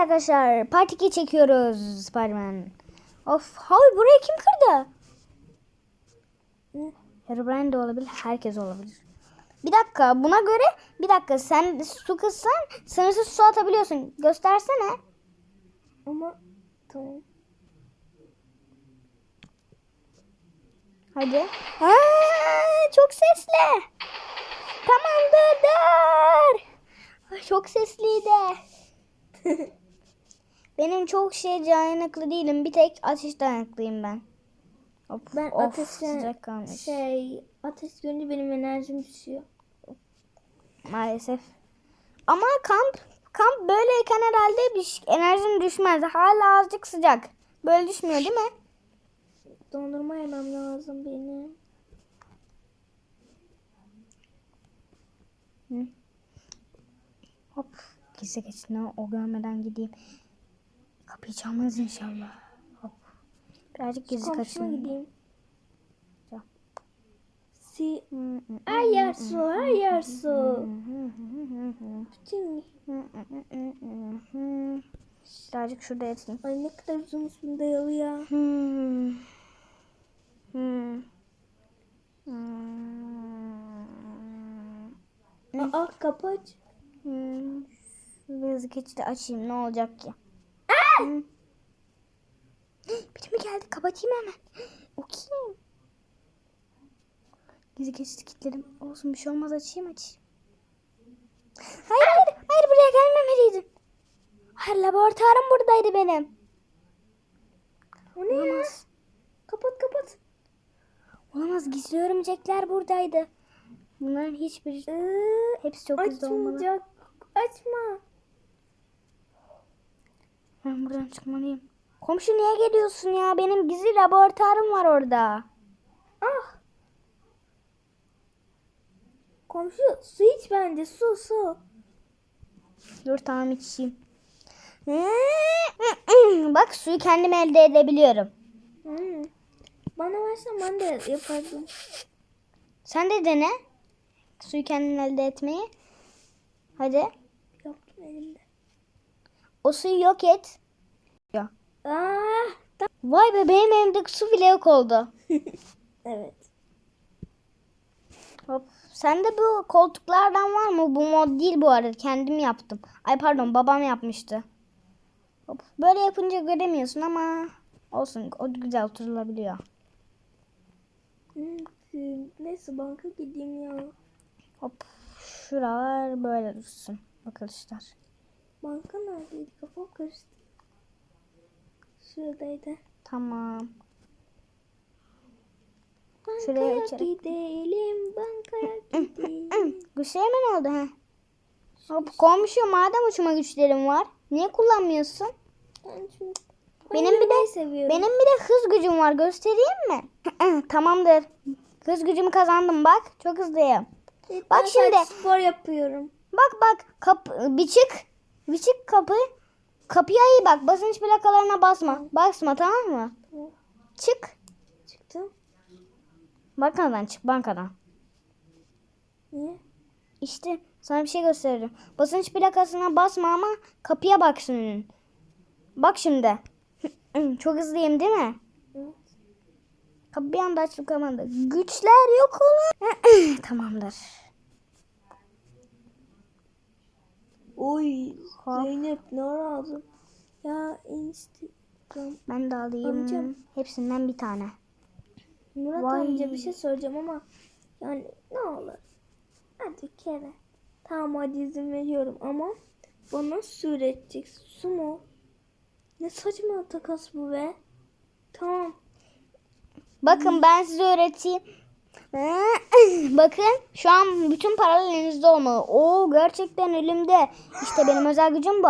arkadaşlar part 2 çekiyoruz Spiderman. Of hayır burayı kim kırdı? Herobrine de olabilir herkes olabilir. Bir dakika buna göre bir dakika sen su kızsan sınırsız su atabiliyorsun. Göstersene. Ama tamam. Hadi. Aa, çok sesli. Tamam dur dur. Ay, Çok sesliydi. Benim çok şey dayanıklı değilim. Bir tek ateş dayanıklıyım ben. Of, Ben of, ateşe sıcak kalmış. şey ateş görünce benim enerjim düşüyor. Maalesef. Ama kamp kamp böyleyken herhalde bir enerjin düşmez. Hala azıcık sıcak. Böyle düşmüyor değil mi? Dondurma yemem lazım benim. Hop. Gizli geçin. O görmeden gideyim. Kapıyı çalmaz inşallah. Hop. Birazcık gizli kaçayım. gideyim. Si yer su, yer su. Bütün. Birazcık şurada yatayım. Ay ne kadar uzun üstünde dayalı ya. Hmm. Hmm. Hmm. Aa kapı aç. Hmm. Hızlı geçidi açayım ne olacak ki? Hmm. Biri mi geldi? Kapatayım hemen. O kim? Gizli geçidi kilitledim. Olsun bir şey olmaz açayım açayım. Hayır hayır hayır buraya gelmemeliydin. Hayır laboratuvarım buradaydı benim. O ne ya? Olamaz. Kapat kapat. Olamaz gizli örümcekler buradaydı. Bunların hiçbiri Ee, hepsi çok hızlı olmalı. açmayacak. Açma. Ben buradan çıkmalıyım. Komşu niye geliyorsun ya? Benim gizli laboratuvarım var orada. Ah. Komşu su iç bence su su. Dur tamam içeyim. Bak suyu kendim elde edebiliyorum. Hmm. Bana versen ben de yapardım. Sen de dene. Suyu kendin elde etmeyi. Hadi. Yaptım elimde. O suyu yok et. Ya. Ah. da- Vay be benim elimdeki su bile yok oldu. Evet. Hop. Sende bu koltuklardan var mı? Bu mod değil bu arada. Kendim yaptım. Ay pardon babam yapmıştı. Hop. Böyle yapınca göremiyorsun ama olsun. O güzel oturulabiliyor. Neyse banka gideyim ya. Hop. Şuralar böyle dursun. Arkadaşlar. Banka neredeydi? Kafam karıştı. Şuradaydı. Tamam. Bankaya Şuraya içeri. gidelim, bankaya gidelim. Güçlere mi ne oldu he? Hop komşu madem uçma güçlerin var. Niye kullanmıyorsun? ben çünkü Benim ben bir de seviyorum. benim bir de hız gücüm var. Göstereyim mi? Tamamdır. Hız gücümü kazandım bak. Çok hızlıyım. Bak şimdi. spor yapıyorum. Bak bak kapı bir çık. Çık kapı. Kapıya iyi bak. Basınç plakalarına basma. Basma tamam mı? Çık. Çıktım. Bankadan çık bankadan. Niye? İşte sana bir şey gösteririm. Basınç plakasına basma ama kapıya bak senin. Bak şimdi. Çok hızlıyım değil mi? Evet. Kapı bir anda açılıp kapandı. Güçler yok olur. Tamamdır. Oy Ha. Zeynep ne lazım? Ya Instagram. Ben de alayım. Amcam. Hepsinden bir tane. Murat Vay. amca bir şey soracağım ama yani ne olur. Hadi kere. Tamam hadi izin veriyorum ama bana su üreteceksin. Su mu? Ne saçma takas bu be. Tamam. Bakın ben size öğreteyim. Bakın şu an bütün paralar elinizde olmalı. Oo gerçekten elimde. İşte benim özel gücüm bu.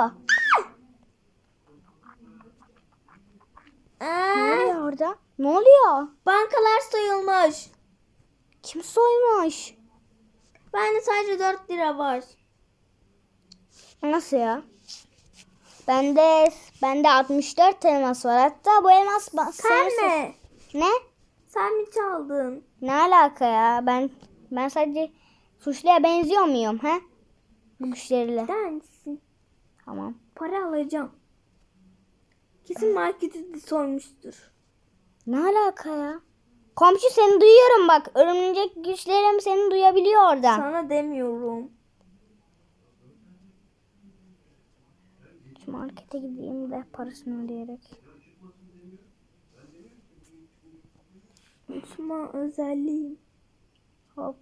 Ne oluyor orada? Ne oluyor? bankalar soyulmuş. Kim soymuş? Bende sadece 4 lira var. Nasıl ya? Bende bende 64 elmas var. Hatta bu elmas ba- Sen mi? Ne? Sen mi çaldın? Ne alaka ya? Ben ben sadece suçluya benziyor muyum he? Bu güçleriyle. Der misin? Tamam. Para alacağım. Kesin marketi de soymuştur. Ne alaka ya? Komşu seni duyuyorum bak. Örümcek güçlerim seni duyabiliyor oradan. Sana demiyorum. Şu markete gideyim de parasını ödeyerek. Uçma özelliğim. Hop.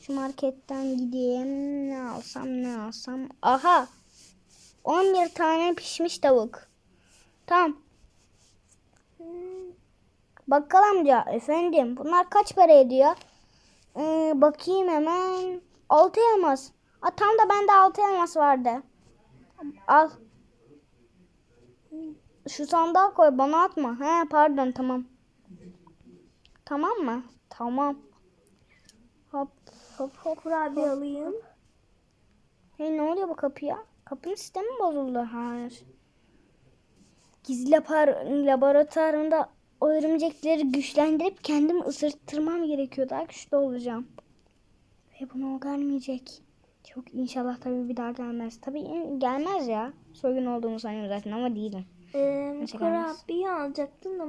Şu marketten gideyim. Ne alsam ne alsam. Aha. 11 tane pişmiş tavuk. Tamam. Bakkal amca efendim bunlar kaç para ediyor? Ee, bakayım hemen. 6 elmas. Aa, tam da bende 6 elmas vardı. Al. Şu sandığa koy bana atma. He pardon tamam. Tamam mı? Tamam. Hop hop hop. Kurabiye alayım. Hey ne oluyor bu kapıya? Kapının sistemi mi bozuldu? Hayır. Gizli lapar- laboratuvarımda o örümcekleri güçlendirip kendimi ısırttırmam gerekiyor. Daha güçlü olacağım. Ve bunu o gelmeyecek. Çok inşallah tabii bir daha gelmez. Tabii gelmez ya. Soygun olduğumu sanıyorum zaten ama değilim. Ee, kurabiye alacaktın da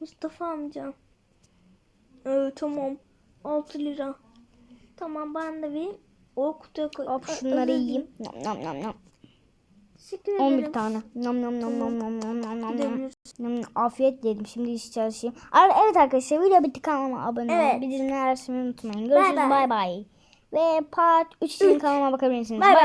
Mustafa amca. Evet tamam. 6 lira. Tamam bana da verin. O kutuya koy. Hop şunları yiyeyim. Nam nam nam nam. Teşekkür ederim. 11 tane. Nam nam nam nam nam nam nam nam. nam. Afiyet dedim. Şimdi iş çalışayım. Evet arkadaşlar video bitti kanalıma abone olun. Evet. Bizimle her şeyi unutmayın. Görüşürüz. Bay bay. Ve part 3 için kanalıma bakabilirsiniz. Bay bay.